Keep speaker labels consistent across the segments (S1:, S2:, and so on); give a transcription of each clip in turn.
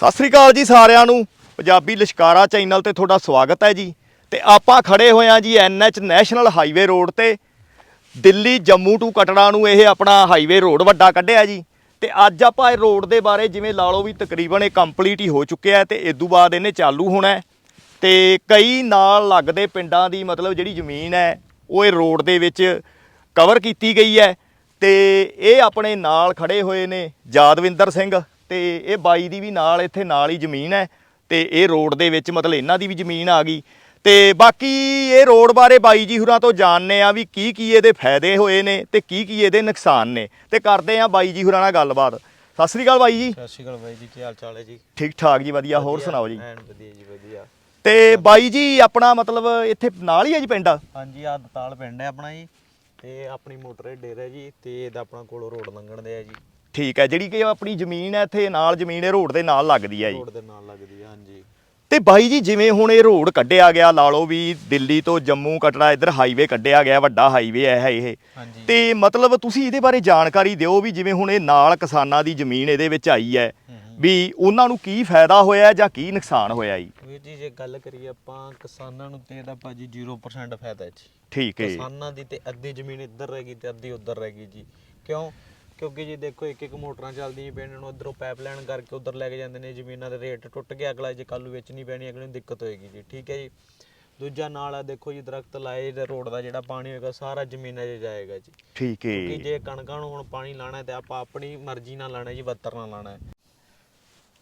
S1: ਸਤਿ ਸ੍ਰੀ ਅਕਾਲ ਜੀ ਸਾਰਿਆਂ ਨੂੰ। ਪੰਜਾਬੀ ਲਿਸ਼ਕਾਰਾ ਚੈਨਲ ਤੇ ਤੁਹਾਡਾ ਸਵਾਗਤ ਹੈ ਜੀ। ਤੇ ਆਪਾਂ ਖੜੇ ਹੋਏ ਹਾਂ ਜੀ ਐਨਐਚ ਨੈਸ਼ਨਲ ਹਾਈਵੇ ਰੋਡ ਤੇ। ਦਿੱਲੀ ਜੰਮੂ ਟੂ ਕਟੜਾ ਨੂੰ ਇਹ ਆਪਣਾ ਹਾਈਵੇ ਰੋਡ ਵੱਡਾ ਕੱਢਿਆ ਜੀ। ਤੇ ਅੱਜ ਆਪਾਂ ਇਹ ਰੋਡ ਦੇ ਬਾਰੇ ਜਿਵੇਂ ਲਾ ਲਓ ਵੀ ਤਕਰੀਬਨ ਇਹ ਕੰਪਲੀਟ ਹੀ ਹੋ ਚੁੱਕਿਆ ਹੈ ਤੇ ਤੋਂ ਬਾਅਦ ਇਹਨੇ ਚਾਲੂ ਹੋਣਾ ਹੈ। ਤੇ ਕਈ ਨਾਲ ਲੱਗਦੇ ਪਿੰਡਾਂ ਦੀ ਮਤਲਬ ਜਿਹੜੀ ਜ਼ਮੀਨ ਹੈ, ਉਹ ਇਹ ਰੋਡ ਦੇ ਵਿੱਚ ਕਵਰ ਕੀਤੀ ਗਈ ਹੈ। ਤੇ ਇਹ ਆਪਣੇ ਨਾਲ ਖੜੇ ਹੋਏ ਨੇ ਯਾਦਵਿੰਦਰ ਸਿੰਘ। ਤੇ ਇਹ ਬਾਈ ਦੀ ਵੀ ਨਾਲ ਇੱਥੇ ਨਾਲ ਹੀ ਜ਼ਮੀਨ ਹੈ ਤੇ ਇਹ ਰੋਡ ਦੇ ਵਿੱਚ ਮਤਲਬ ਇਹਨਾਂ ਦੀ ਵੀ ਜ਼ਮੀਨ ਆ ਗਈ। ਤੇ ਬਾਕੀ ਇਹ ਰੋਡ ਬਾਰੇ ਬਾਈ ਜੀ ਹੁਰਾਂ ਤੋਂ ਜਾਣਨੇ ਆ ਵੀ ਕੀ ਕੀ ਇਹਦੇ ਫਾਇਦੇ ਹੋਏ ਨੇ ਤੇ ਕੀ ਕੀ ਇਹਦੇ ਨੁਕਸਾਨ ਨੇ। ਤੇ ਕਰਦੇ ਆ ਬਾਈ ਜੀ ਹੁਰਾਂ ਨਾਲ ਗੱਲਬਾਤ। ਸਤਿ ਸ੍ਰੀ ਅਕਾਲ ਬਾਈ ਜੀ।
S2: ਸਤਿ ਸ਼੍ਰੀ ਅਕਾਲ ਬਾਈ ਜੀ ਕੀ ਹਾਲ ਚਾਲ ਹੈ ਜੀ?
S1: ਠੀਕ ਠਾਕ ਜੀ ਵਧੀਆ। ਹੋਰ ਸੁਣਾਓ ਜੀ?
S2: ਐਨ ਵਧੀਆ ਜੀ ਵਧੀਆ।
S1: ਤੇ ਬਾਈ ਜੀ ਆਪਣਾ ਮਤਲਬ ਇੱਥੇ ਨਾਲ ਹੀ ਹੈ ਜੀ ਪਿੰਡ?
S2: ਹਾਂਜੀ ਆ ਦਤਾਲ ਪਿੰਡ ਹੈ ਆਪਣਾ ਜੀ। ਤੇ ਆਪਣੀ ਮੋਟਰ ਡੇਰਾ ਜੀ ਤੇ ਇਹਦਾ ਆਪਣਾ ਕੋਲੋਂ ਰੋਡ ਲੰਘਣ ਦੇ ਆ ਜੀ।
S1: ਠੀਕ ਹੈ ਜਿਹੜੀ ਕਿ ਆਪਣੀ ਜ਼ਮੀਨ ਹੈ ਇੱਥੇ ਨਾਲ ਜ਼ਮੀਨ ਇਹ ਰੋਡ ਦੇ ਨਾਲ ਲੱਗਦੀ ਹੈ ਜੀ।
S2: ਰੋਡ ਦੇ ਨਾਲ ਲੱਗਦੀ ਹੈ ਹਾਂਜੀ।
S1: ਤੇ ਬਾਈ ਜੀ ਜਿਵੇਂ ਹੁਣ ਇਹ ਰੋਡ ਕੱਢਿਆ ਗਿਆ ਲਾ ਲਓ ਵੀ ਦਿੱਲੀ ਤੋਂ ਜੰਮੂ ਕਟੜਾ ਇੱਧਰ ਹਾਈਵੇ ਕੱਢਿਆ ਗਿਆ ਵੱਡਾ ਹਾਈਵੇ ਹੈ ਇਹ।
S2: ਹਾਂਜੀ।
S1: ਤੇ ਮਤਲਬ ਤੁਸੀਂ ਇਹਦੇ ਬਾਰੇ ਜਾਣਕਾਰੀ ਦਿਓ ਵੀ ਜਿਵੇਂ ਹੁਣ ਇਹ ਨਾਲ ਕਿਸਾਨਾਂ ਦੀ ਜ਼ਮੀਨ ਇਹਦੇ ਵਿੱਚ ਆਈ ਹੈ ਵੀ ਉਹਨਾਂ ਨੂੰ ਕੀ ਫਾਇਦਾ ਹੋਇਆ ਜਾਂ ਕੀ ਨੁਕਸਾਨ ਹੋਇਆ ਜੀ?
S2: ਵੀਰ ਜੀ ਜੇ ਗੱਲ ਕਰੀਏ ਆਪਾਂ ਕਿਸਾਨਾਂ ਨੂੰ ਤੇ ਇਹਦਾ ਭਾਜੀ 0% ਫਾਇਦਾ ਹੈ ਜੀ।
S1: ਠੀਕ ਹੈ।
S2: ਕਿਸਾਨਾਂ ਦੀ ਤੇ ਅੱਧੀ ਜ਼ਮੀਨ ਇੱਧਰ ਰਹਿ ਗਈ ਤੇ ਅੱਧੀ ਉੱਧਰ ਰਹਿ ਗਈ ਜੀ। ਕਿਉਂ? ਕਿਉਂਕਿ ਜੀ ਦੇਖੋ ਇੱਕ ਇੱਕ ਮੋਟਰਾਂ ਚੱਲਦੀਆਂ ਪਿੰਡ ਨੂੰ ਉਧਰੋਂ ਪਾਈਪਲਾਈਨ ਕਰਕੇ ਉਧਰ ਲੈ ਕੇ ਜਾਂਦੇ ਨੇ ਜ਼ਮੀਨਾਂ ਦੇ ਰੇਟ ਟੁੱਟ ਗਿਆ ਅਗਲਾ ਜੇ ਕੱਲ੍ਹ ਨੂੰ ਵੇਚਣੀ ਪੈਣੀ ਅਗਲੇ ਨੂੰ ਦਿੱਕਤ ਹੋਏਗੀ ਜੀ ਠੀਕ ਹੈ ਜੀ। ਦੂਜਾ ਨਾਲ ਆ ਦੇਖੋ ਜੀ ਦਰਖਤ ਲਾਏ ਤੇ ਰੋਡ ਦਾ ਜਿਹੜਾ ਪਾਣੀ ਹੋਏਗਾ ਸਾਰਾ ਜ਼ਮੀਨਾਂ 'ਚ ਜਾਏਗਾ ਜੀ।
S1: ਠੀਕ ਹੈ।
S2: ਕਿਉਂਕਿ ਜੇ ਕਣਕਾਂ ਨੂੰ ਹੁਣ ਪਾਣੀ ਲਾਣਾ ਤੇ ਆਪਾਂ ਆਪਣੀ ਮਰਜ਼ੀ ਨਾਲ ਲਾਣਾ ਜੀ ਬੱਤਰ ਨਾਲ ਲਾਣਾ ਹੈ।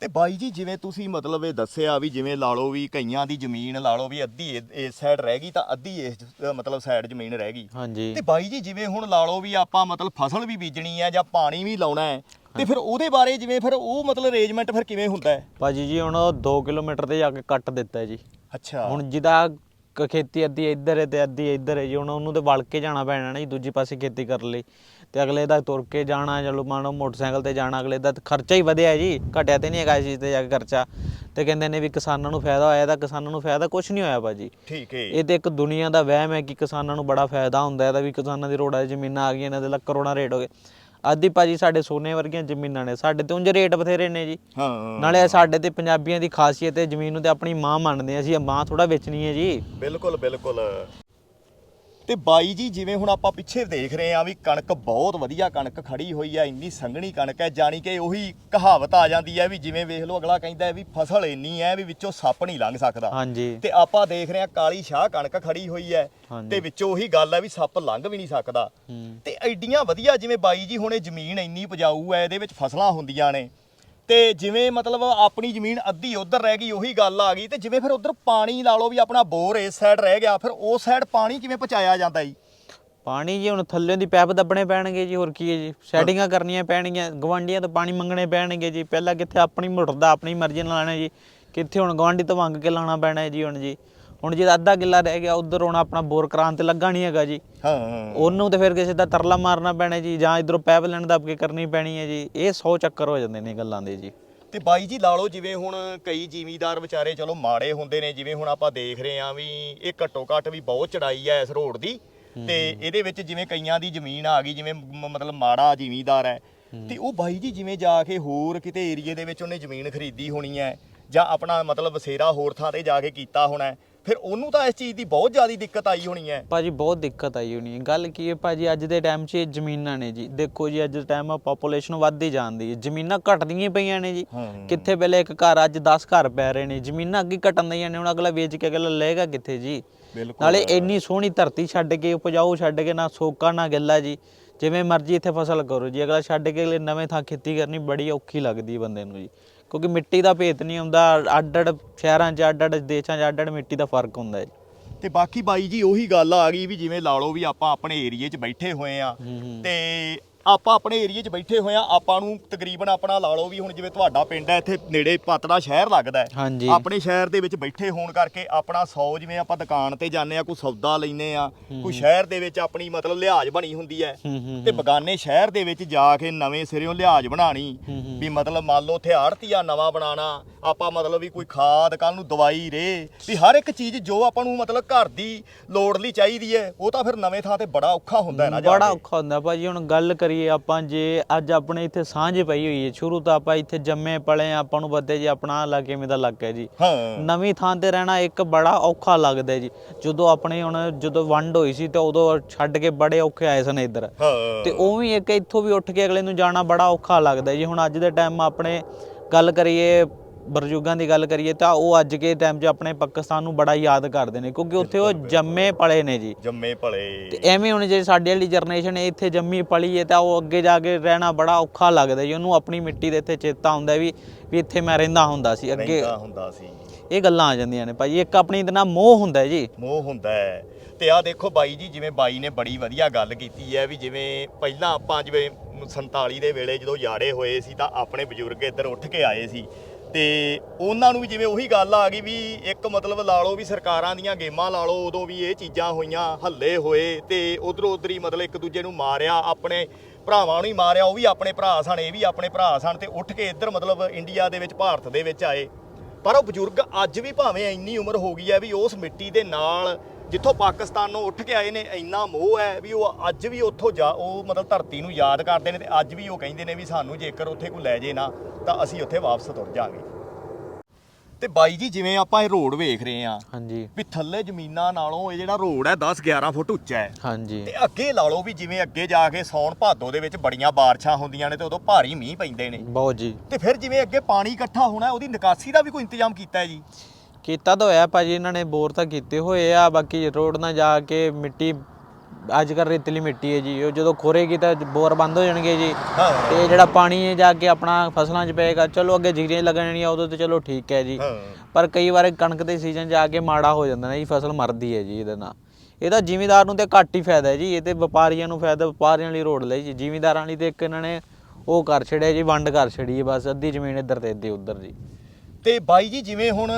S1: ਤੇ ਬਾਈ ਜੀ ਜਿਵੇਂ ਤੁਸੀਂ ਮਤਲਬ ਇਹ ਦੱਸਿਆ ਵੀ ਜਿਵੇਂ ਲਾ ਲਓ ਵੀ ਕਈਆਂ ਦੀ ਜ਼ਮੀਨ ਲਾ ਲਓ ਵੀ ਅੱਧੀ ਇਸ ਸਾਈਡ ਰਹਿ ਗਈ ਤਾਂ ਅੱਧੀ ਇਸ ਮਤਲਬ ਸਾਈਡ ਜ਼ਮੀਨ ਰਹਿ ਗਈ।
S2: ਹਾਂਜੀ।
S1: ਤੇ ਬਾਈ ਜੀ ਜਿਵੇਂ ਹੁਣ ਲਾ ਲਓ ਵੀ ਆਪਾਂ ਮਤਲਬ ਫਸਲ ਵੀ ਬੀਜਣੀ ਹੈ ਜਾਂ ਪਾਣੀ ਵੀ ਲਾਉਣਾ ਹੈ ਤੇ ਫਿਰ ਉਹਦੇ ਬਾਰੇ ਜਿਵੇਂ ਫਿਰ ਉਹ ਮਤਲਬ ਅਰੇਂਜਮੈਂਟ ਫਿਰ ਕਿਵੇਂ ਹੁੰਦਾ ਹੈ?
S2: ਭਾਜੀ ਜੀ ਹੁਣ ਉਹ 2 ਕਿਲੋਮੀਟਰ ਤੇ ਜਾ ਕੇ ਕੱਟ ਦਿੱਤਾ ਜੀ।
S1: ਅੱਛਾ।
S2: ਹੁਣ ਜਿਹਦਾ ਕ- ਖੇਤੀ ਅੱਧੀ ਇੱਧਰ ਹੈ ਤੇ ਅੱਧੀ ਇੱਧਰ ਹੈ ਜੀ। ਹੁਣ ਉਹਨੂੰ ਤੇ ਵਲ ਕੇ ਜਾਣਾ ਪੈਣਾ ਨਾ ਜੀ ਦੂਜੀ ਪਾਸੇ ਖੇਤੀ ਕਰਨ ਲਈ। ਤੇ ਅਗਲੇ ਦਾ ਤੁਰ ਕੇ ਜਾਣਾ ਚਲੋ ਮਾਨੋ ਮੋਟਰਸਾਈਕਲ ਤੇ ਜਾਣਾ ਅਗਲੇ ਦਾ ਖਰਚਾ ਹੀ ਵਧਿਆ ਜੀ। ਘਟਿਆ ਤੇ ਨਹੀਂ ਹੈਗਾ ਇਸ ਚੀਜ਼ ਤੇ ਜਾ ਕੇ ਖਰਚਾ। ਤੇ ਕਹਿੰਦੇ ਨੇ ਵੀ ਕਿਸਾਨਾਂ ਨੂੰ ਫਾਇਦਾ ਹੋਇਆ ਤਾਂ ਕਿਸਾਨਾਂ ਨੂੰ ਫਾਇਦਾ ਕੁਝ ਨਹੀਂ ਹੋਇਆ ਭਾਜੀ।
S1: ਠੀਕ ਹੈ
S2: ਇਹ ਤੇ ਇੱਕ ਦੁਨੀਆ ਦਾ ਵਹਿਮ ਹੈ ਕਿ ਕਿਸਾਨਾਂ ਨੂੰ ਬੜਾ ਫਾਇਦਾ ਹੁੰਦਾ ਹੈ ਤਾਂ ਵੀ ਕਿਸਾਨਾਂ ਦੀ 'ਚ ਜ਼ਮੀਨਾਂ ਆ ਗਈਆਂ ਇਹਨਾਂ ਦੇ ਲੱਖ ਕਰੋੜਾਂ ਰੇਟ ਹੋ ਗਏ। ਆਦੀ ਭਾਜੀ ਸਾਡੇ ਸੋਨੇ ਵਰਗੀਆਂ ਜ਼ਮੀਨਾਂ ਨੇ ਸਾਡੇ ਤੇ ਉਂਝ ਰੇਟ ਬਥੇਰੇ ਨੇ ਜੀ।
S1: ਹਾਂ।
S2: ਨਾਲੇ ਸਾਡੇ ਤੇ ਪੰਜਾਬੀਆਂ ਦੀ ਖਾਸੀਅਤ ਹੈ ਜ਼ਮੀਨ ਨੂੰ ਤੇ ਆਪਣੀ ਮਾਂ ਮੰਨਦੇ ਆ ਅਸੀਂ ਮਾਂ ਥੋੜਾ ਵੇਚਣੀ ਹੈ ਜੀ।
S1: ਬਿਲਕੁਲ ਬਿਲਕੁਲ। ਤੇ ਬਾਈ ਜੀ ਜਿਵੇਂ ਹੁਣ ਆਪਾਂ ਪਿੱਛੇ ਦੇਖ ਰਹੇ ਆ ਵੀ ਕਣਕ ਬਹੁਤ ਵਧੀਆ ਕਣਕ ਖੜੀ ਹੋਈ ਆ ਇੰਨੀ ਸੰਘਣੀ ਕਣਕ ਹੈ ਜਾਣੀ ਕਿ ਉਹੀ ਕਹਾਵਤ ਆ ਜਾਂਦੀ ਹੈ ਵੀ ਜਿਵੇਂ ਵੇਖ ਲਓ ਅਗਲਾ ਕਹਿੰਦਾ ਹੈ ਵੀ ਫਸਲ ਇੰਨੀ ਹੈ ਵੀ ਵਿੱਚੋਂ ਸੱਪ ਨਹੀਂ ਲੰਘ ਸਕਦਾ।
S2: ਹਾਂਜੀ।
S1: ਤੇ ਆਪਾਂ ਦੇਖ ਰਹੇ ਆ ਕਾਲੀ ਸ਼ਾਹ ਕਣਕ ਖੜੀ ਹੋਈ ਹੈ। ਤੇ ਵਿੱਚੋਂ ਉਹੀ ਗੱਲ ਹੈ ਵੀ ਸੱਪ ਲੰਘ ਵੀ ਨਹੀਂ ਸਕਦਾ। ਤੇ ਐਡੀਆਂ ਵਧੀਆ ਜਿਵੇਂ ਬਾਈ ਜੀ ਹੁਣ ਇਹ ਜ਼ਮੀਨ ਇੰਨੀ ਉਪਜਾਊ ਹੈ ਇਹਦੇ ਵਿੱਚ ਫਸਲਾਂ ਹੁੰਦੀਆਂ ਨੇ ਤੇ ਜਿਵੇਂ ਮਤਲਬ ਆਪਣੀ ਜ਼ਮੀਨ ਅੱਧੀ ਉਧਰ ਰਹਿ ਗਈ ਉਹੀ ਗੱਲ ਆ ਗਈ ਤੇ ਜਿਵੇਂ ਫਿਰ ਉਧਰ ਪਾਣੀ ਲਾ ਲਓ ਵੀ ਆਪਣਾ ਬੋਰ ਇਸ ਸਾਈਡ ਰਹਿ ਗਿਆ ਫਿਰ ਉਸ ਸਾਈਡ ਪਾਣੀ ਕਿਵੇਂ ਪਹੁੰਚਾਇਆ ਜਾਂਦਾ ਜੀ?
S2: ਪਾਣੀ ਜੀ ਹੁਣ ਥੱਲੇ ਦੀ ਪੈਪ ਦੱਬਣੇ ਪੈਣਗੇ ਜੀ ਹੋਰ ਕੀ ਹੈ ਜੀ? ਸੈਟਿੰਗਾਂ ਕਰਨੀਆਂ ਪੈਣਗੀਆਂ ਗਵਾਂਡੀਆਂ ਤੋਂ ਪਾਣੀ ਮੰਗਣੇ ਪੈਣਗੇ ਜੀ। ਪਹਿਲਾਂ ਕਿੱਥੇ ਆਪਣੀ ਮੋਟਰ ਦਾ ਆਪਣੀ ਮਰਜ਼ੀ ਨਾਲ ਲਾਣਾ ਜੀ। ਕਿੱਥੇ ਹੁਣ ਗਵਾਂਡੀ ਤੋਂ ਮੰਗ ਕੇ ਲਾਉਣਾ ਪੈਣਾ ਹੈ ਜੀ ਹੁਣ ਜੀ? ਹੁਣ ਜੇ ਅੱਧਾ ਕਿੱਲਾ ਰਹਿ ਗਿਆ ਉਧਰ ਹੁਣ ਆਪਣਾ ਬੋਰ ਕਰਾਉਣ ਤੇ ਲੱਗਾ ਨਹੀਂ ਹੈਗਾ ਜੀ।
S1: ਹਾਂ
S2: ਉਹਨੂੰ ਤੇ ਫਿਰ ਕਿਸੇ ਦਾ ਤਰਲਾ ਮਾਰਨਾ ਪੈਣਾ ਜੀ ਜਾਂ ਇਧਰੋਂ ਪੈਪ ਲੈਣ ਦੱਬ ਕੇ ਕਰਨੀ ਪੈਣੀ ਹੈ ਜੀ। ਇਹ 100 ਚੱਕਰ ਹੋ ਜਾਂਦੇ ਨੇ ਗੱਲਾਂ ਦੇ ਜੀ।
S1: ਤੇ ਬਾਈ ਜੀ ਲਾ ਲਓ ਜਿਵੇਂ ਹੁਣ ਕਈ ਜ਼ਿਮੀਦਾਰ ਵਿਚਾਰੇ ਚਲੋ ਮਾੜੇ ਹੁੰਦੇ ਨੇ ਜਿਵੇਂ ਹੁਣ ਆਪਾਂ ਦੇਖ ਰਹੇ ਆ ਵੀ ਇਹ ਘੱਟੋ ਘੱਟ ਵੀ ਬਹੁਤ ਚੜਾਈ ਹੈ ਇਸ ਰੋਡ ਦੀ। ਤੇ ਇਹਦੇ ਵਿੱਚ ਜਿਵੇਂ ਕਈਆਂ ਦੀ ਜ਼ਮੀਨ ਆ ਗਈ ਜਿਵੇਂ ਮ- ਮਤਲਬ ਮਾੜਾ ਜ਼ਿਮੀਦਾਰ ਹੈ। ਤੇ ਉਹ ਬਾਈ ਜੀ ਜਿਵੇਂ ਜਾ ਕੇ ਹੋਰ ਕਿਤੇ ਏਰੀਏ ਦੇ ਵਿੱਚ ਉਹਨੇ ਜ਼ਮੀਨ ਖਰੀਦੀ ਹੋਣੀ ਹੈ ਜਾਂ ਆਪਣਾ ਮਤਲਬ ਬਸੇਰਾ ਹੋਰ ਥਾਂ ਤੇ ਜਾ ਕੇ ਕੀਤਾ ਹੋਣਾ ਹੈ, ਫਿਰ ਉਹਨੂੰ ਤਾਂ ਇਸ ਚੀਜ਼ ਦੀ ਬਹੁਤ ਜ਼ਿਆਦਾ ਦਿੱਕਤ ਆਈ ਹੋਣੀ ਹੈ।
S2: ਭਾਜੀ ਬਹੁਤ ਦਿੱਕਤ ਆਈ ਹੋਣੀ ਹੈ। ਗੱਲ ਕੀ ਹੈ ਭਾਜੀ ਅੱਜ ਦੇ ਟਾਈਮ 'ਚ ਇਹ ਜ਼ਮੀਨਾਂ ਨੇ ਜੀ। ਦੇਖੋ ਜੀ ਅੱਜ ਦੇ ਟਾਈਮ ਪਾਪੂਲੇਸ਼ਨ ਵੱਧਦੀ ਜਾਂਦੀ ਹੈ। ਜ਼ਮੀਨਾਂ ਘਟਦੀਆਂ ਹੀ ਪਈਆਂ ਨੇ ਜੀ।
S1: ਹਾਂ।
S2: ਕਿੱਥੇ ਪਹਿਲੇ ਇੱਕ ਘਰ ਅੱਜ 10 ਘਰ ਪੈ ਰਹੇ ਨੇ। ਜ਼ਮੀਨਾਂ ਅੱਗੇ ਘਟਣ ਦੀਆਂ ਨੇ। ਹੁਣ ਅਗਲਾ ਵੇਚ ਕੇ ਅਗਲਾ ਲਏਗਾ ਕਿੱਥੇ ਜੀ?
S1: ਬਿਲਕੁਲ
S2: ਨਾਲੇ ਇੰਨੀ ਸੋਹਣੀ ਧਰਤੀ ਛੱਡ ਕੇ ਉਪਜਾਊ ਛੱਡ ਕੇ ਨਾ ਸੋਕਾ ਨਾ ਗਿੱਲਾ ਜੀ। ਜਿਵੇਂ ਮਰਜ਼ੀ ਇੱਥੇ ਫਸਲ ਕਰੋ ਜੀ ਅਗਲਾ ਛੱਡ ਕੇ ਅਗਲੇ ਨਵੇਂ ਥਾਂ ਖੇਤੀ ਕਰਨੀ ਬੜੀ ਔਖੀ ਲੱਗਦੀ ਬੰਦੇ ਨੂੰ ਜੀ। ਕਿਉਂਕਿ ਮਿੱਟੀ ਦਾ ਭੇਤ ਨਹੀਂ ਹੁੰਦਾ ਅੱਡ ਅੱਡ ਸ਼ਹਿਰਾਂ 'ਚ ਅੱਡ ਅੱਡ ਦੇਸ਼ਾਂ 'ਚ ਅੱਡ ਅੱਡ ਮਿੱਟੀ ਦਾ ਫ਼ਰਕ ਹੁੰਦਾ ਹੈ ਜੀ।
S1: ਤੇ ਬਾਕੀ ਬਾਈ ਜੀ ਉਹੀ ਗੱਲ ਆ ਗਈ ਵੀ ਜਿਵੇਂ ਲਾ ਲਓ ਵੀ ਆਪਾਂ ਆਪਣੇ ਏਰੀਏ 'ਚ ਬੈਠੇ ਹੋਏ ਆ ਤੇ ਆਪਾਂ ਆਪਣੇ ਏਰੀਏ 'ਚ ਬੈਠੇ ਹੋਏ ਆ ਆਪਾਂ ਨੂੰ ਤਕਰੀਬਨ ਆਪਣਾ ਲਾ ਲਓ ਵੀ ਹੁਣ ਜਿਵੇਂ ਤੁਹਾਡਾ ਪਿੰਡ ਹੈ ਇੱਥੇ ਨੇੜੇ ਪਾਤੜਾ ਸ਼ਹਿਰ ਲੱਗਦਾ ਹੈ।
S2: ਹਾਂਜੀ।
S1: ਆਪਣੇ ਸ਼ਹਿਰ ਦੇ ਵਿੱਚ ਬੈਠੇ ਹੋਣ ਕਰਕੇ ਆਪਣਾ 100 ਜਿਵੇਂ ਆਪਾਂ ਦੁਕਾਨ ਤੇ ਜਾਂਦੇ ਆ ਕੋਈ ਸੌਦਾ ਲੈਨੇ ਆ ਕੋਈ ਸ਼ਹਿਰ ਦੇ ਵਿੱਚ ਆਪਣੀ ਮਤਲਬ ਲਿਹਾਜ਼ ਬਣੀ ਹੁੰਦੀ ਹੈ। ਤੇ ਬਗਾਨੇ ਸ਼ਹਿਰ ਦੇ ਵਿੱਚ ਜਾ ਕੇ ਨਵੇਂ ਸਿਰਿਓਂ ਲਿਹਾਜ਼ ਬਣਾਣੀ ਵੀ ਮਤਲਬ ਮੰਨ ਲਓ ਉੱਥੇ ਆੜਤੀਆ ਨਵਾਂ ਬਣਾਣਾ ਆਪਾਂ ਮਤਲਬ ਵੀ ਕੋਈ ਖਾਦ ਕੱਲ ਨੂੰ ਦਵਾਈ ਰੇ ਵੀ ਹਰ ਇੱਕ ਚੀਜ਼ ਜੋ ਆਪਾਂ ਨੂੰ ਮਤਲਬ ਘਰ ਦੀ ਲੋੜ ਲਈ ਚਾਹੀਦੀ ਹੈ ਉਹ ਤਾਂ ਫਿਰ ਨਵੇਂ ਥਾਂ ਤੇ ਬੜਾ ਔਖਾ ਹੁੰਦਾ ਹੈ ਨਾ ਜਾ
S2: ਬੜਾ। ਔਖਾ ਹੁੰਦਾ ਭਾਜੀ ਹੁਣ ਗੱਲ ਕਰੀਏ ਕਰੀਏ ਆਪਾਂ ਜੇ ਅੱਜ ਆਪਣੇ ਇੱਥੇ ਸਾਂਝ ਪਈ ਹੋਈ ਹੈ ਸ਼ੁਰੂ ਤੋਂ ਆਪਾਂ ਇੱਥੇ ਜੰਮੇ ਪਲੇ ਆਪਾਂ ਨੂੰ ਪਤਾ ਜੀ ਆਪਣਾ ਇਲਾਕਾ ਕਿਵੇਂ ਦਾ ਹੈ ਜੀ।
S1: ਹਾਂ।
S2: ਨਵੀਂ ਥਾਂ ਤੇ ਰਹਿਣਾ ਇੱਕ ਬੜਾ ਔਖਾ ਲੱਗਦਾ ਜੀ। ਜਦੋਂ ਆਪਣੇ ਹੁਣ ਜਦੋਂ ਵੰਡ ਹੋਈ ਸੀ ਤੇ ਉਦੋਂ ਛੱਡ ਕੇ ਬੜੇ ਔਖੇ ਆਏ ਸਨ ਇੱਧਰ। ਤੇ ਉਵੇਂ ਇੱਕ ਇੱਥੋਂ ਵੀ ਉੱਠ ਕੇ ਅਗਲੇ ਨੂੰ ਜਾਣਾ ਬੜਾ ਔਖਾ ਲੱਗਦਾ ਜੀ। ਹੁਣ ਅੱਜ ਦੇ ਟਾਈਮ ਆਪਣੇ ਗੱਲ ਕਰੀਏ ਬਜ਼ੁਰਗਾਂ ਦੀ ਗੱਲ ਕਰੀਏ ਤਾਂ ਉਹ ਅੱਜ ਕੇ ਟਾਈਮ 'ਚ ਆਪਣੇ ਪਾਕਿਸਤਾਨ ਨੂੰ ਬੜਾ ਯਾਦ ਕਰਦੇ ਨੇ ਕਿਉਂਕਿ ਉੱਥੇ ਉਹ ਜੰਮੇ ਪਲੇ ਨੇ ਜੀ।
S1: ਜੰਮੇ ਭਲੇ
S2: ਤੇ ਐਵੇਂ ਹੁਣ ਜੇ ਸਾਡੀ ਵਾਲੀ ਜਨਰੇਸ਼ਨ ਇੱਥੇ ਜੰਮੀ ਪਲੀ ਹੈ ਤਾਂ ਉਹ ਅੱਗੇ ਜਾ ਕੇ ਰਹਿਣਾ ਬੜਾ ਔਖਾ ਲੱਗਦਾ ਜੀ। ਉਹਨੂੰ ਆਪਣੀ ਮਿੱਟੀ ਦੇ ਇੱਥੇ ਚੇਤਾ ਹੁੰਦਾ ਵੀ ਵੀ ਇੱਥੇ ਮੈਂ ਰਹਿੰਦਾ ਹੁੰਦਾ ਸੀ ਅੱਗੇ
S1: ਰਹਿੰਦਾ ਹੁੰਦਾ ਸੀ।
S2: ਇਹ ਗੱਲਾਂ ਆ ਜਾਂਦੀਆਂ ਨੇ ਭਾਜੀ। ਇੱਕ ਆਪਣੀ ਇਹਦੇ ਨਾਲ ਮੋਹ ਹੁੰਦਾ ਹੈ ਜੀ।
S1: ਮੋਹ ਹੁੰਦਾ ਹੈ। ਤੇ ਆ ਦੇਖੋ ਬਾਈ ਜੀ ਜਿਵੇਂ ਬਾਈ ਨੇ ਬੜੀ ਵਧੀਆ ਗੱਲ ਕੀਤੀ ਹੈ ਵੀ ਜਿਵੇਂ ਪਹਿਲਾਂ ਆਪਾਂ ਜਿਵੇਂ 47 ਦੇ ਵੇਲੇ ਜਦੋਂ ਯਾੜੇ ਹੋਏ ਸੀ ਤਾਂ ਆਪਣੇ ਬਜ਼ੁਰਗ ਇੱਧਰ ਉੱਠ ਕੇ ਆਏ ਸੀ। ਤੇ ਉਹਨਾਂ ਨੂੰ ਵੀ ਜਿਵੇਂ ਉਹੀ ਗੱਲ ਆ ਗਈ ਵੀ ਇੱਕ ਮਤਲਬ ਲਾ ਲਓ ਵੀ ਸਰਕਾਰਾਂ ਦੀਆਂ ਗੇਮਾਂ ਲਾ ਲਓ, ਉਦੋਂ ਵੀ ਇਹ ਚੀਜ਼ਾਂ ਹੋਈਆਂ, ਹੱਲੇ ਹੋਏ ਤੇ ਉਧਰੋਂ ਉਧਰ ਹੀ ਮਤਲਬ ਇੱਕ ਦੂਜੇ ਨੂੰ ਮਾਰਿਆ, ਆਪਣੇ ਭਰਾਵਾਂ ਨੂੰ ਹੀ ਮਾਰਿਆ, ਉਹ ਵੀ ਆਪਣੇ ਭਰਾ ਸਨ, ਇਹ ਵੀ ਆਪਣੇ ਭਰਾ ਸਨ ਤੇ ਉੱਠ ਕੇ ਇੱਧਰ ਮਤਲਬ ਇੰਡੀਆ ਦੇ ਵਿੱਚ, ਭਾਰਤ ਦੇ ਵਿੱਚ ਆਏ। ਪਰ ਉਹ ਬਜ਼ੁਰਗ ਅੱਜ ਵੀ ਭਾਵੇਂ ਇੰਨੀ ਉਮਰ ਹੋ ਗਈ ਹੈ ਵੀ ਉਸ ਮਿੱਟੀ ਦੇ ਨਾਲ ਜਿੱਥੋਂ ਪਾਕਿਸਤਾਨੋਂ ਉੱਠ ਕੇ ਆਏ ਨੇ ਇੰਨਾ ਮੋਹ ਹੈ ਵੀ ਉਹ ਅੱਜ ਵੀ ਉੱਥੋਂ ਜਾ ਉਹ ਮਤਲਬ ਧਰਤੀ ਨੂੰ ਯਾਦ ਕਰਦੇ ਨੇ ਤੇ ਅੱਜ ਵੀ ਉਹ ਕਹਿੰਦੇ ਨੇ ਵੀ ਸਾਨੂੰ ਜੇਕਰ ਉੱਥੇ ਕੋਈ ਲੈ ਜੇ ਨਾ ਤਾਂ ਅਸੀਂ ਉੱਥੇ ਵਾਪਸ ਤੁਰ ਜਾਾਂਗੇ ਤੇ ਬਾਈ ਜੀ ਜਿਵੇਂ ਆਪਾਂ ਇਹ ਰੋਡ ਵੇਖ ਰਹੇ ਆ
S2: ਹਾਂਜੀ।
S1: ਵੀ ਥੱਲੇ ਜ਼ਮੀਨਾਂ ਨਾਲੋਂ ਇਹ ਜਿਹੜਾ ਰੋਡ ਹੈ 10 11 ਫੁੱਟ ਉੱਚਾ ਹੈ।
S2: ਹਾਂਜੀ।
S1: ਤੇ ਅੱਗੇ ਲਾ ਲਓ ਵੀ ਜਿਵੇਂ ਅੱਗੇ ਜਾ ਕੇ ਸੌਣ ਭਾਦੋ ਦੇ ਵਿੱਚ ਬੜੀਆਂ ਬਾਰਿਸ਼ਾਂ ਹੁੰਦੀਆਂ ਨੇ ਤੇ ਉਦੋਂ ਭਾਰੀ ਮੀਂਹ ਪੈਂਦੇ ਨੇ।
S2: ਬਹੁਤ ਜੀ।
S1: ਤੇ ਫਿਰ ਜਿਵੇਂ ਅੱਗੇ ਪਾਣੀ ਇਕੱਠਾ ਹੋਣਾ ਉਹਦੀ ਨਿਕਾਸੀ ਦਾ ਵੀ ਕੋਈ ਇੰਤਜ਼ਾਮ ਕੀਤਾ ਹੈ ਜੀ?
S2: ਕੀਤਾ ਤਾਂ ਹੋਇਆ ਭਾਜੀ ਇਹਨਾਂ ਨੇ ਬੋਰ ਤਾਂ ਕੀਤੇ ਹੋਏ ਆ ਬਾਕੀ ਰੋਡ ਨਾਲ ਜਾ ਕੇ ਮਿੱਟੀ ਅੱਜ ਕੱਲ੍ਹ ਰੇਤਲੀ ਮਿੱਟੀ ਹੈ ਜੀ ਉਹ ਜਦੋਂ ਖੋਰੇਗੀ ਤਾਂ ਬੋਰ ਬੰਦ ਹੋ ਜਾਣਗੇ ਜੀ। ਤੇ ਜਿਹੜਾ ਪਾਣੀ ਹੈ ਜਾ ਕੇ ਆਪਣਾ ਫਸਲਾਂ 'ਚ ਪਏਗਾ ਚਲੋ ਅੱਗੇ ਜਿਗਰੀਆਂ ਲੱਗਣੀਆਂ ਉਦੋਂ ਤੇ ਚਲੋ ਠੀਕ ਹੈ ਜੀ। ਪਰ ਕਈ ਵਾਰ ਕਣਕ ਦੇ ਸੀਜ਼ਨ 'ਚ ਆ ਕੇ ਮਾੜਾ ਹੋ ਜਾਂਦਾ ਨਾ ਜੀ ਫਸਲ ਮਰਦੀ ਹੈ ਜੀ ਇਹਦੇ ਨਾਲ। ਇਹਦਾ ਜ਼ਿਮੀਦਾਰ ਨੂੰ ਤੇ ਘੱਟ ਹੀ ਫਾਇਦਾ ਹੈ ਜੀ ਇਹ ਤੇ ਵਪਾਰੀਆਂ ਨੂੰ ਫਾਇਦਾ ਵਪਾਰੀਆਂ ਲਈ ਰੋਡ ਲਈ ਜੀ ਜ਼ਿਮੀਦਾਰਾਂ ਲਈ ਤੇ ਇੱਕ ਇਹਨਾਂ ਨੇ ਉਹ ਕਰ ਛੜਿਆ ਜੀ ਵੰਡ ਕਰ ਛੜੀ ਹੈ ਬਸ ਅੱਧੀ ਜ਼ਮੀਨ ਇੱਧਰ ਤੇ ਅੱਧੀ ਉੱਧਰ ਜੀ।
S1: ਤੇ ਬਾਈ ਜੀ ਜਿਵੇਂ ਹੁਣ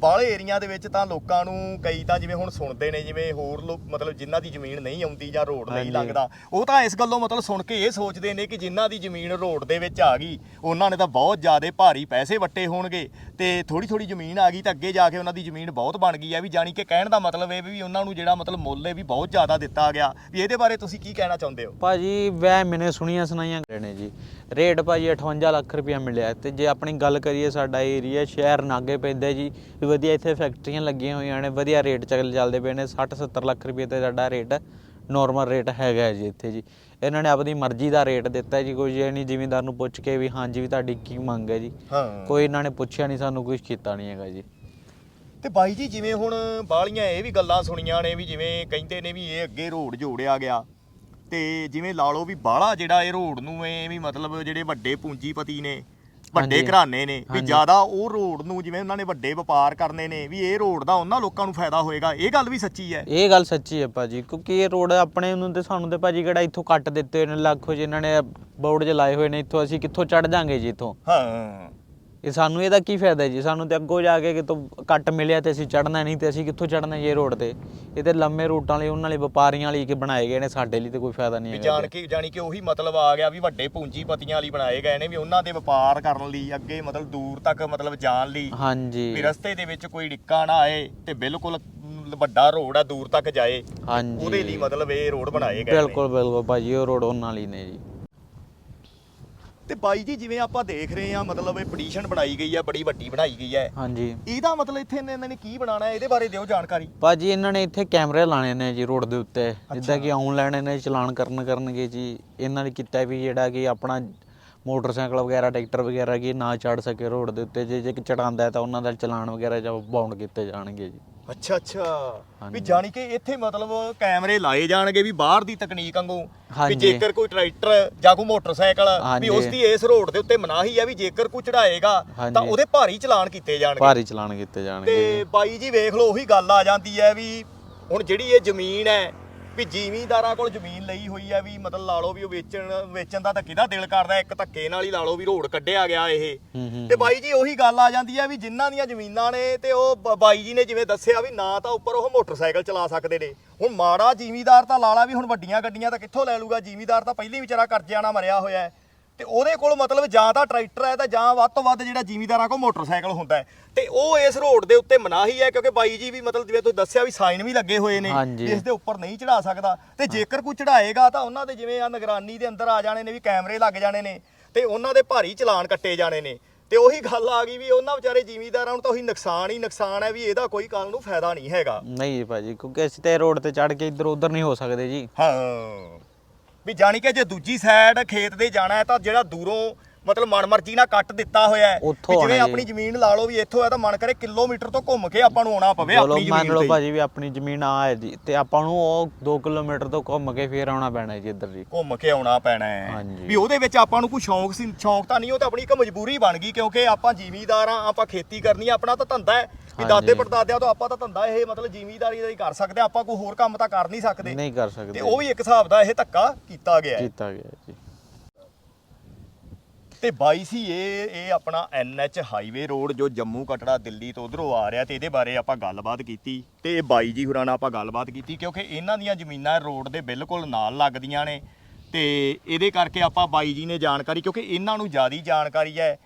S1: ਬਾਹਲੇ ਏਰੀਆ ਦੇ ਵਿੱਚ ਤਾਂ ਲੋਕਾਂ ਨੂੰ ਕਈ ਤਾਂ ਜਿਵੇਂ ਹੁਣ ਸੁਣਦੇ ਨੇ ਜਿਵੇਂ ਹੋਰ ਲੋਕ ਮਤਲਬ ਜਿਨ੍ਹਾਂ ਦੀ ਜ਼ਮੀਨ ਨਹੀਂ ਆਉਂਦੀ ਜਾਂ ਰੋਡ ਨਹੀਂ। ਲੱਗਦਾ ਉਹ ਤਾਂ ਇਸ ਗੱਲੋਂ ਮਤਲਬ ਸੁਣ ਕੇ ਇਹ ਸੋਚਦੇ ਨੇ ਕਿ ਜਿਨ੍ਹਾਂ ਦੀ ਜ਼ਮੀਨ ਰੋਡ ਦੇ ਵਿੱਚ ਆ ਗਈ ਉਹਨਾਂ ਨੇ ਤਾਂ ਬਹੁਤ ਜ਼ਿਆਦਾ ਭਾਰੀ ਪੈਸੇ ਵੱਟੇ ਹੋਣਗੇ ਤੇ ਥੋੜੀ ਥੋੜੀ ਜ਼ਮੀਨ ਆ ਗਈ ਤਾਂ ਅੱਗੇ ਜਾ ਕੇ ਉਹਨਾਂ ਦੀ ਜ਼ਮੀਨ ਬਹੁਤ ਬਣ ਗਈ ਹੈ ਵੀ ਜਾਣੀ ਕਿ ਕਹਿਣ ਦਾ ਮਤਲਬ ਇਹ ਵੀ ਉਹਨਾਂ ਨੂੰ ਜਿਹੜਾ ਮਤਲਬ ਮੁੱਲ ਹੈ ਵੀ ਬਹੁਤ ਜ਼ਿਆਦਾ ਦਿੱਤਾ ਗਿਆ। ਵੀ ਇਹਦੇ ਬਾਰੇ ਤੁਸੀਂ ਕੀ ਕਹਿਣਾ ਚਾਹੁੰਦੇ ਹੋ?
S2: ਭਾਜੀ ਵੈ ਮੈਨੇ ਸੁਣੀਆਂ ਸੁਣਾਈਆਂ ਗਏ ਨੇ ਜੀ। ਰੇਟ ਭਾਜੀ 58 ਲੱਖ ਰੁਪਇਆ ਮਿਲਿਆ ਤੇ ਜੇ ਆਪਣੀ ਗੱਲ ਕਰੀਏ ਸਾਡਾ ਏਰੀਆ ਸ਼ਹਿਰ ਨਾਗੇ ਪੈਂਦਾ ਜੀ, ਵੀ ਵਧੀਆ ਇੱਥੇ ਫੈਕਟਰੀਆਂ ਲੱਗੀਆਂ ਹੋਈਆਂ ਨੇ, ਵਧੀਆ ਰੇਟ ਚੱਲ ਚੱਲਦੇ ਪਏ ਨੇ 60 70 ਲੱਖ ਰੁਪਏ ਤੇ ਸਾਡਾ ਰੇਟ ਨਾਰਮਲ ਰੇਟ ਹੈਗਾ ਜੀ ਇੱਥੇ ਜੀ। ਇਹਨਾਂ ਨੇ ਆਪਣੀ ਮਰਜ਼ੀ ਦਾ ਰੇਟ ਦਿੱਤਾ ਜੀ ਕੋਈ ਇਹ ਨਹੀਂ ਜ਼ਿਮੀਂਦਾਰ ਨੂੰ ਪੁੱਛ ਕੇ ਵੀ ਹਾਂਜੀ ਵੀ ਤੁਹਾਡੀ ਕੀ ਮੰਗ ਹੈ ਜੀ।
S1: ਹਾਂ।
S2: ਕੋਈ ਇਹਨਾਂ ਨੇ ਪੁੱਛਿਆ ਨਹੀਂ ਸਾਨੂੰ ਕੁਝ ਕੀਤਾ ਨਹੀਂ ਹੈਗਾ ਜੀ।
S1: ਤੇ ਬਾਈ ਜੀ ਜਿਵੇਂ ਹੁਣ ਬਾਲੀਆਂ ਇਹ ਵੀ ਗੱਲਾਂ ਸੁਣੀਆਂ ਨੇ ਵੀ ਜਿਵੇਂ ਕਹਿੰਦੇ ਨੇ ਵੀ ਇਹ ਅੱਗੇ ਰੋਡ ਜੋੜਿਆ ਗਿਆ ਤੇ ਜਿਵੇਂ ਲਾ ਲਓ ਵੀ ਬਾਹਲਾ ਜਿਹੜਾ ਇਹ ਰੋਡ ਨੂੰ ਇਹ ਵੀ ਮਤਲਬ ਜਿਹੜੇ ਵੱਡੇ ਪੂੰਜੀਪਤੀ ਨੇ ਵੱਡੇ। ਘਰਾਣੇ ਨੇ ਵੀ। ਜ਼ਿਆਦਾ ਉਹ ਰੋਡ ਨੂੰ ਜਿਵੇਂ ਉਹਨਾਂ ਨੇ ਵੱਡੇ ਵਪਾਰ ਕਰਨੇ ਨੇ ਵੀ ਇਹ ਰੋਡ ਦਾ ਉਹਨਾਂ ਲੋਕਾਂ ਨੂੰ ਫਾਇਦਾ ਹੋਏਗਾ ਇਹ ਗੱਲ ਵੀ ਸੱਚੀ ਹੈ
S2: ਇਹ ਗੱਲ ਸੱਚੀ ਹੈ ਭਾਜੀ ਕਿਉਂਕਿ ਇਹ ਰੋਡ ਆਪਣੇ ਨੂੰ ਤੇ ਸਾਨੂੰ ਤੇ ਭਾਜੀ ਕਿਹੜਾ ਇੱਥੋਂ ਕੱਟ ਦਿੱਤੇ ਨੇ ਲੱਖੋ ਜੀ ਇਹਨਾਂ ਨੇ ਬੋਰਡ 'ਚ ਲਾਏ ਹੋਏ ਨੇ ਇੱਥੋਂ ਅਸੀਂ ਕਿੱਥੋਂ ਚੜ ਜਾਾਂਗੇ ਜੀ ਇੱਥੋਂ
S1: ਹਾਂ
S2: ਇਹ ਸਾਨੂੰ ਇਹਦਾ ਕੀ ਫਾਇਦਾ ਜੀ? ਸਾਨੂੰ ਤੇ ਅੱਗੋਂ ਜਾ ਕੇ ਕਿਤੋਂ ਕੱਟ ਮਿਲਿਆ ਤੇ ਅਸੀਂ ਚੜਨਾ ਨਹੀਂ ਤੇ ਅਸੀਂ ਕਿੱਥੋਂ ਚੜਨਾ ਜੀ ਇਹ ਰੋਡ ਤੇ? ਇਹ ਤੇ ਲੰਮੇ ਰੂਟਾਂ ਲਈ ਉਹਨਾਂ ਲਈ ਵਪਾਰੀਆਂ ਲਈ ਕਿ ਬਣਾਏ ਗਏ ਨੇ ਸਾਡੇ ਲਈ ਤੇ ਕੋਈ ਫਾਇਦਾ ਨਹੀਂ
S1: ਵੀ ਜਾਣ ਕੇ ਜਾਣੀ ਕਿ ਉਹੀ ਮਤਲਬ ਆ ਗਿਆ ਵੀ ਵੱਡੇ ਪੂੰਜੀਪਤੀਆਂ ਲਈ ਬਣਾਏ ਗਏ ਨੇ ਵੀ ਉਹਨਾਂ ਦੇ ਵਪਾਰ ਕਰਨ ਲਈ ਅੱਗੇ ਮਤਲਬ ਦੂਰ ਤੱਕ ਮਤਲਬ ਜਾਣ ਲਈ।
S2: ਹਾਂਜੀ।
S1: ਵੀ ਰਸਤੇ ਦੇ ਵਿੱਚ ਕੋਈ ਡਿੱਕਾ ਨਾ ਆਏ ਤੇ ਬਿਲਕੁਲ ਵੱਡਾ ਰੋਡ ਆ ਦੂਰ ਤੱਕ ਜਾਏ।
S2: ਹਾਂਜੀ।
S1: ਉਹਦੇ ਲਈ ਮਤਲਬ ਇਹ ਰੋਡ ਬਣਾਏ ਗਏ ਨੇ।
S2: ਬਿਲਕੁਲ ਬਿਲਕੁਲ ਭਾਜੀ ਉਹ ਰੋਡ ਉਹਨਾਂ ਲਈ ਨੇ ਜੀ।
S1: ਤੇ ਬਾਈ ਜੀ ਜਿਵੇਂ ਆਪਾਂ ਦੇਖ ਰਹੇ ਆ ਮਤਲਬ ਇਹ ਪਟੀਸ਼ਨ ਬਣਾਈ ਗਈ ਆ ਬੜੀ ਵੱਡੀ ਬਣਾਈ ਗਈ ਹੈ।
S2: ਹਾਂਜੀ।
S1: ਇਹਦਾ ਮਤਲਬ ਇੱਥੇ ਇਹਨਾਂ ਨੇ ਕੀ ਬਣਾਉਣਾ ਹੈ? ਇਹਦੇ ਬਾਰੇ ਦਿਓ ਜਾਣਕਾਰੀ।
S2: ਭਾਜੀ ਇਹਨਾਂ ਨੇ ਇੱਥੇ ਕੈਮਰੇ ਲਾਣੇ ਨੇ ਜੀ ਰੋਡ ਦੇ ਉੱਤੇ। ਜਿੱਦਾਂ ਕਿ ਆਨਲਾਈਨ ਇਹਨਾਂ ਚਲਾਨ ਕਰਨ ਕਰਨਗੇ ਜੀ। ਇਹਨਾਂ ਨੇ ਕੀਤਾ ਵੀ ਜਿਹੜਾ ਕਿ ਆਪਣਾ ਮੋਟਰਸਾਈਕਲ ਵਗੈਰਾ ਟਰੈਕਟਰ ਵਗੈਰਾ ਕੀ ਨਾ ਚੜ ਸਕੇ ਰੋਡ ਦੇ ਉੱਤੇ ਜੇ ਜੇ ਚੜਾਉਂਦਾ ਹੈ ਤਾਂ ਉਹਨਾਂ ਦਾ ਚਲਾਨ ਵਗੈਰਾ ਜਾਂ ਬਾਉਂਡ ਕੀਤੇ ਜਾਣਗੇ ਜੀ
S1: ਅੱਛਾ ਅੱਛਾ ਵੀ। ਜਾਣੀ ਕਿ ਇੱਥੇ ਮਤਲਬ ਕੈਮਰੇ ਲਾਏ ਜਾਣਗੇ ਵੀ ਬਾਹਰ ਦੀ ਤਕਨੀਕ ਵਾਂਗੂ ਵੀ। ਜੇਕਰ ਕੋਈ ਟਰੈਕਟਰ ਜਾਂ ਕੋਈ ਮੋਟਰਸਾਈਕਲ ਵੀ। ਉਸ ਦੀ ਇਸ ਰੋਡ ਦੇ ਉੱਤੇ ਮਨਾਹੀ ਹੈ ਵੀ ਜੇਕਰ ਕੋਈ ਚੜਾਏਗਾ ਤਾਂ। ਉਹਦੇ ਭਾਰੀ ਚਲਾਨ ਕੀਤੇ ਜਾਣਗੇ
S2: ਭਾਰੀ ਚਲਾਨ ਕੀਤੇ ਜਾਣਗੇ
S1: ਤੇ। ਬਾਈ ਜੀ ਵੇਖ ਲਓ ਉਹੀ ਗੱਲ ਆ ਜਾਂਦੀ ਹੈ ਵੀ ਹੁਣ ਜਿਹੜੀ ਇਹ ਜ਼ਮੀਨ ਹੈ ਵੀ ਜ਼ਿਮੀਂਦਾਰਾਂ ਕੋਲ ਜ਼ਮੀਨ ਲਈ ਹੋਈ ਹੈ ਵੀ ਮਤਲਬ ਲਾ ਲਓ ਵੀ ਉਹ ਵੇਚਣ ਵੇਚਣ ਦਾ ਤਾਂ ਕਿਹਦਾ ਦਿਲ ਕਰਦਾ ਇੱਕ ਧੱਕੇ ਨਾਲ ਹੀ ਲਾ ਲਓ ਵੀ ਰੋਡ ਕੱਢਿਆ ਗਿਆ ਇਹ। ਤੇ ਬਾਈ ਜੀ ਉਹੀ ਗੱਲ ਆ ਜਾਂਦੀ ਹੈ ਵੀ ਜਿਨ੍ਹਾਂ ਦੀਆਂ ਜ਼ਮੀਨਾਂ ਨੇ ਤੇ ਉਹ ਬ- ਬਾਈ ਜੀ ਨੇ ਜਿਵੇਂ ਦੱਸਿਆ ਵੀ ਨਾ ਤਾਂ ਉੱਪਰ ਉਹ ਮੋਟਰਸਾਈਕਲ ਚਲਾ ਸਕਦੇ ਨੇ। ਹੁਣ ਮਾੜਾ ਜ਼ਿਮੀਂਦਾਰ ਤਾਂ ਲਾਲਾ ਵੀ ਹੁਣ ਵੱਡੀਆਂ ਗੱਡੀਆਂ ਤਾਂ ਕਿੱਥੋਂ ਲੈ ਲੂਗਾ? ਜ਼ਿਮੀਂਦਾਰ ਤਾਂ ਪਹਿਲੀ ਵਿਚਾਰਾ ਕਰਜ਼ਿਆਂ ਨਾਲ ਮਰਿਆ ਹੋਇਆ ਹੈ। ਤੇ ਉਹਦੇ ਕੋਲ ਮਤਲਬ ਜਾਂ ਤਾਂ ਟਰੈਕਟਰ ਹੈ ਤਾਂ ਜਾਂ ਵੱਧ ਤੋਂ ਵੱਧ ਜਿਹੜਾ ਜ਼ਿਮੀਦਾਰਾਂ ਕੋਲ ਮੋਟਰਸਾਈਕਲ ਹੁੰਦਾ ਹੈ। ਤੇ ਉਹ ਇਸ ਰੋਡ ਦੇ ਉੱਤੇ ਮਨਾਹੀ ਹੈ ਕਿਉਂਕਿ ਬਾਈ ਜੀ ਵੀ ਮਤਲਬ ਜਿਵੇਂ ਤੁਸੀਂ ਦੱਸਿਆ ਵੀ ਸਾਈਨ ਵੀ ਲੱਗੇ ਹੋਏ ਨੇ
S2: ਹਾਂਜੀ।
S1: ਇਸ ਦੇ ਉੱਪਰ ਨਹੀਂ ਚੜਾ ਸਕਦਾ। ਤੇ ਜੇਕਰ ਕੋਈ ਚੜਾਏਗਾ ਤਾਂ ਉਹਨਾਂ ਦੇ ਜਿਵੇਂ ਆ ਨਿਗਰਾਨੀ ਦੇ ਅੰਦਰ ਆ ਜਾਣੇ ਨੇ ਵੀ ਕੈਮਰੇ ਲੱਗ ਜਾਣੇ ਨੇ ਤੇ ਉਹਨਾਂ ਦੇ ਭਾਰੀ ਚਲਾਨ ਕੱਟੇ ਜਾਣੇ ਨੇ। ਤੇ ਉਹੀ ਗੱਲ ਆ ਗਈ ਵੀ ਉਹਨਾਂ ਵਿਚਾਰੇ ਜ਼ਿਮੀਦਾਰਾਂ ਨੂੰ ਤਾਂ ਉਹੀ ਨੁਕਸਾਨ ਹੀ ਨੁਕਸਾਨ ਹੈ ਵੀ ਇਹਦਾ ਕੋਈ ਕੱਲ ਨੂੰ ਫਾਇਦਾ ਨਹੀਂ ਹੈਗਾ।
S2: ਨਹੀਂ ਜੀ ਭਾਜੀ ਕਿਉਂਕਿ ਅਸੀਂ ਤੇ ਰੋਡ ਤੇ ਚੜ ਕੇ ਇੱਧਰ ਉੱਧਰ ਨਹੀਂ ਹੋ ਸਕਦੇ ਜੀ।
S1: ਹਾਂ। ਵੀ ਜਾਣੀ ਕਿ ਜੇ ਦੂਜੀ ਸਾਈਡ ਖੇਤ ਦੇ ਜਾਣਾ ਹੈ ਤਾਂ ਜਿਹੜਾ ਦੂਰੋਂ ਮਤਲਬ ਮਨਮਰਜ਼ੀ ਨਾਲ ਕੱਟ ਦਿੱਤਾ ਹੋਇਆ ਹੈ
S2: ਉੱਥੋਂ
S1: ਵੀ ਜਿਵੇਂ
S2: ਆਉਣਾ ਜੀ।
S1: ਆਪਣੀ ਜ਼ਮੀਨ ਲਾ ਲਓ ਵੀ ਇੱਥੋਂ ਹੈ ਤਾਂ ਮਨ ਕਰੇ ਕਿਲੋਮੀਟਰ ਤੋਂ ਘੁੰਮ ਕੇ ਆਪਾਂ ਨੂੰ ਆਉਣਾ ਪਵੇ
S2: ਚਲੋ
S1: ਆਪਣੀ
S2: ਮੰਨ
S1: ਜ਼ਮੀਨ
S2: ਲਓ
S1: ਤੇ
S2: ਭਾਜੀ ਵੀ ਆਪਣੀ ਜ਼ਮੀਨ ਆ ਹੈ ਜੀ ਤੇ ਆਪਾਂ ਨੂੰ ਉਹ 2 ਕਿਲੋਮੀਟਰ ਤੋਂ ਘੁੰਮ ਕੇ ਫੇਰ ਆਉਣਾ ਪੈਣਾ ਜੀ ਇੱਧਰ ਜੀ
S1: ਘੁੰਮ ਕੇ ਆਉਣਾ ਪੈਣਾ ਹੈ
S2: ਹਾਂਜੀ।
S1: ਵੀ ਉਹਦੇ ਵਿੱਚ ਆਪਾਂ ਨੂੰ ਕੋਈ ਸ਼ੌਂਕ ਸੀ ਸ਼ੌਂਕ ਤਾਂ ਨਹੀਂ ਉਹ ਤਾਂ ਆਪਣੀ ਇੱਕ ਮਜਬੂਰੀ ਬਣ ਗਈ ਕਿਉਂਕਿ ਆਪਾਂ ਜ਼ਿਮੀਦਾਰ ਆ ਆਪਾਂ ਖੇਤੀ ਕਰਨੀ ਆ ਆਪਣਾ ਤਾਂ ਧੰਦਾ ਹੈ ਵੀ। ਦਾਦੇ ਪੜਦਾਦਿਆਂ ਤੋਂ ਆਪਾਂ ਤਾਂ ਧੰਦਾ ਇਹ ਮਤਲਬ ਜ਼ਿਮੀਦਾਰੀ ਦਾ ਹੀ ਕਰ ਸਕਦੇ ਆਪਾਂ ਕੋਈ ਹੋਰ ਕੰਮ ਤਾਂ ਕਰ ਨਹੀਂ ਸਕਦੇ।
S2: ਨਹੀਂ ਕਰ
S1: ਤੇ
S2: ਸਕਦੇ
S1: ਉਹ ਵੀ ਇੱਕ ਹਿਸਾਬ ਦਾ ਇਹ ਧੱਕਾ ਕੀਤਾ ਗਿਆ ਹੈ।
S2: ਕੀਤਾ ਗਿਆ ਜੀ।
S1: ਤੇ ਬਾਈ ਸੀ ਇਹ ਇਹ ਆਪਣਾ ਐਨਐਚ ਹਾਈਵੇ ਰੋਡ ਜੋ ਜੰਮੂ ਕਟੜਾ ਦਿੱਲੀ ਤੋਂ ਉਧਰੋਂ ਆ ਰਿਹਾ ਤੇ ਇਹਦੇ ਬਾਰੇ ਆਪਾਂ ਗੱਲਬਾਤ ਕੀਤੀ। ਤੇ ਇਹ ਬਾਈ ਜੀ ਹੁਰਾਂ ਨਾਲ ਆਪਾਂ ਗੱਲਬਾਤ ਕੀਤੀ ਕਿਉਂਕਿ ਇਹਨਾਂ ਦੀਆਂ ਜ਼ਮੀਨਾਂ ਰੋਡ ਦੇ ਬਿਲਕੁਲ ਨਾਲ ਲੱਗਦੀਆਂ ਨੇ। ਤੇ ਇਹਦੇ ਕਰਕੇ ਆਪਾਂ ਬਾਈ ਜੀ ਨੇ ਜਾਣਕਾਰੀ ਕਿਉਂਕਿ ਇਹਨਾਂ ਨੂੰ ਜ਼ਿਆਦੀ ਜਾਣਕਾਰੀ ਹੈ।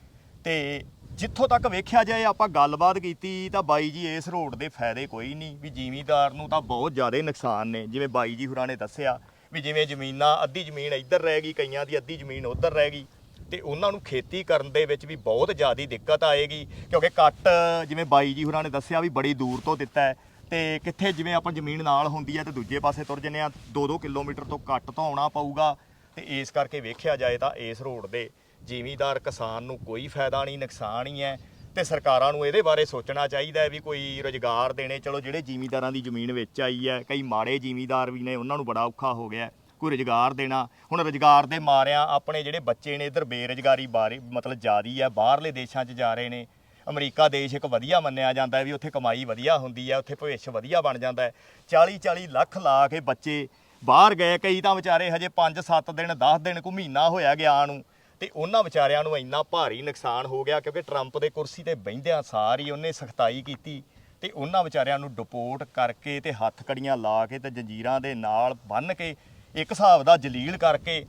S1: ਤੇ ਜਿੱਥੋਂ ਤੱਕ ਵੇਖਿਆ ਜਾਏ ਆਪਾਂ ਗੱਲਬਾਤ ਕੀਤੀ ਤਾਂ ਬਾਈ ਜੀ ਇਸ ਰੋਡ ਦੇ ਫਾਇਦੇ ਕੋਈ ਨਹੀਂ, ਵੀ ਜ਼ਿਮੀਂਦਾਰ ਨੂੰ ਤਾਂ ਬਹੁਤ ਜ਼ਿਆਦਾ ਨੁਕਸਾਨ ਨੇ। ਜਿਵੇਂ ਬਾਈ ਜੀ ਹੁਰਾਂ ਨੇ ਦੱਸਿਆ ਵੀ ਜਿਵੇਂ ਜ਼ਮੀਨਾਂ, ਅੱਧੀ ਜ਼ਮੀਨ ਇੱਧਰ ਰਹਿ ਗਈ, ਕਈਆਂ ਦੀ ਅੱਧੀ ਜ਼ਮੀਨ ਉੱਧਰ ਰਹਿ ਗਈ, ਤੇ ਉਹਨਾਂ ਨੂੰ ਖੇਤੀ ਕਰਨ ਦੇ ਵਿੱਚ ਵੀ ਬਹੁਤ ਜ਼ਿਆਦਾ ਦਿੱਕਤ ਆਏਗੀ, ਕਿਉਂਕਿ ਕੱਟ ਜਿਵੇਂ ਬਾਈ ਜੀ ਹੋਰਾਂ ਨੇ ਦੱਸਿਆ ਵੀ ਬੜੀ ਦੂਰ ਤੋਂ ਦਿੱਤਾ ਹੈ, ਤੇ ਕਿੱਥੇ ਜਿਵੇਂ ਆਪਾਂ ਜ਼ਮੀਨ ਨਾਲ ਹੁੰਦੀ ਹੈ ਤੇ ਦੂਜੇ ਪਾਸੇ ਤੁਰ ਜੰਨੇ ਆ 2-2 ਕਿਲੋਮੀਟਰ ਤੋਂ ਕੱਟ ਤੋਂ ਆਉਣਾ ਪਊਗਾ, ਤੇ ਇਸ ਕਰਕੇ ਵੇਖਿਆ ਜਾਏ ਤਾਂ ਇਸ ਰੋਡ ਦੇ ਜ਼ਿਮੀਦਾਰ ਕਿਸਾਨ ਨੂੰ ਕੋਈ ਫਾਇਦਾ ਨਹੀਂ, ਨੁਕਸਾਨ ਹੀ ਹੈ ਤੇ ਸਰਕਾਰਾਂ ਨੂੰ ਇਹਦੇ ਬਾਰੇ ਸੋਚਣਾ ਚਾਹੀਦਾ ਹੈ ਵੀ ਕੋਈ ਰੁਜ਼ਗਾਰ ਦੇਣੇ। ਚਲੋ ਜਿਹੜੇ ਜ਼ਿਮੀਂਦਾਰਾਂ ਦੀ ਜ਼ਮੀਨ ਵਿੱਚ ਆਈ ਹੈ, ਕਈ ਮਾੜੇ ਜ਼ਿਮੀਦਾਰ ਵੀ ਨੇ, ਉਹਨਾਂ ਨੂੰ ਬੜਾ ਔਖਾ ਹੋ ਗਿਆ ਕੋਈ ਰੁਜ਼ਗਾਰ ਦੇਣਾ। ਹੁਣ ਰੁਜ਼ਗਾਰ ਦੇ ਮਾਰਿਆਂ ਆਪਣੇ ਜਿਹੜੇ ਬੱਚੇ ਨੇ, ਇਧਰ ਬੇਰੁਜ਼ਗਾਰੀ ਬਾਰੇ ਮਤਲਬ ਜ਼ਿਆਦੀ ਹੈ, ਬਾਹਰਲੇ ਦੇਸ਼ਾਂ 'ਚ ਜਾ ਰਹੇ ਨੇ। ਅਮਰੀਕਾ ਦੇਸ਼ ਇੱਕ ਵਧੀਆ ਮੰਨਿਆ ਜਾਂਦਾ ਹੈ ਵੀ ਉੱਥੇ ਕਮਾਈ ਵਧੀਆ ਹੁੰਦੀ ਹੈ, ਉੱਥੇ ਭਵਿੱਖ ਵਧੀਆ ਬਣ ਜਾਂਦਾ ਹੈ। 40 40 ਲੱਖ ਲਾ ਕੇ ਬੱਚੇ ਬਾਹਰ ਗਏ, ਕਈ ਤਾਂ ਵਿਚਾਰੇ ਹਜੇ 5-7 ਦਿਨ 10 ਦਿਨ ਕੋ ਮਹੀਨਾ ਹੋਇਆ ਗਿਆ ਨੂੰ। ਤੇ ਉਹਨਾਂ ਵਿਚਾਰਿਆਂ ਨੂੰ ਇੰਨਾ ਭਾਰੀ ਨੁਕਸਾਨ ਹੋ ਗਿਆ ਕਿਉਂਕਿ ਟਰੰਪ ਦੇ ਕੁਰਸੀ ਤੇ ਬਹਿੰਦਿਆਂ ਸਾਰ ਹੀ ਉਹਨੇ ਸਖਤਾਈ ਕੀਤੀ ਤੇ ਉਹਨਾਂ ਵਿਚਾਰਿਆਂ ਨੂੰ ਡਿਪੋਰਟ ਕਰਕੇ ਤੇ ਹੱਥ ਕੜੀਆਂ ਲਾ ਕੇ ਤੇ ਜੰਜੀਰਾਂ ਦੇ ਨਾਲ ਬੰਨ੍ਹ ਕੇ ਇੱਕ ਹਿਸਾਬ ਦਾ ਜਲੀਲ ਕਰਕੇ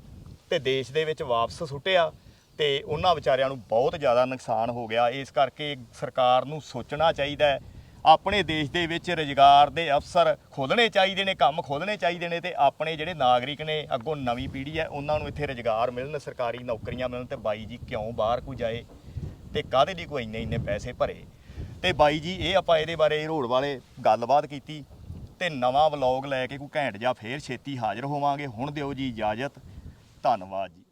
S1: ਤੇ ਦੇਸ਼ ਦੇ ਵਿੱਚ ਵਾਪਸ ਸੁੱਟਿਆ ਤੇ ਉਹਨਾਂ ਵਿਚਾਰਿਆਂ ਨੂੰ ਬਹੁਤ ਜ਼ਿਆਦਾ ਨੁਕਸਾਨ ਹੋ ਗਿਆ। ਇਸ ਕਰਕੇ ਸਰਕਾਰ ਨੂੰ ਸੋਚਣਾ ਚਾਹੀਦਾ ਹੈ ਆਪਣੇ ਦੇਸ਼ ਦੇ ਵਿੱਚ ਰੁਜ਼ਗਾਰ ਦੇ ਅਵਸਰ ਖੋਲ੍ਹਣੇ ਚਾਹੀਦੇ ਨੇ, ਕੰਮ ਖੋਲ੍ਹਣੇ ਚਾਹੀਦੇ ਨੇ ਤੇ ਆਪਣੇ ਜਿਹੜੇ ਨਾਗਰਿਕ ਨੇ ਅੱਗੋਂ ਨਵੀਂ ਪੀੜ੍ਹੀ ਹੈ, ਉਹਨਾਂ ਨੂੰ ਇੱਥੇ ਰੁਜ਼ਗਾਰ ਮਿਲਣ, ਸਰਕਾਰੀ ਨੌਕਰੀਆਂ ਮਿਲਣ ਤੇ ਬਾਈ ਜੀ ਕਿਉਂ ਬਾਹਰ ਕੋਈ ਜਾਏ ਤੇ ਕਾਹਦੇ ਲਈ ਕੋਈ ਇੰਨੇ ਇੰਨੇ ਪੈਸੇ ਭਰੇ? ਤੇ ਬਾਈ ਜੀ, ਇਹ ਆਪਾਂ ਇਹਦੇ ਬਾਰੇ ਰੋਡ ਵਾਲੇ ਗੱਲਬਾਤ ਕੀਤੀ ਤੇ ਨਵਾਂ ਵਲੌਗ ਲੈ ਕੇ ਕੋਈ ਘੈਂਟ ਜਾਂ ਫੇਰ ਛੇਤੀ ਹਾਜ਼ਰ ਹੋਵਾਂਗੇ। ਹੁਣ ਦਿਓ ਜੀ ਇਜਾਜ਼ਤ। ਧੰਨਵਾਦ ਜੀ।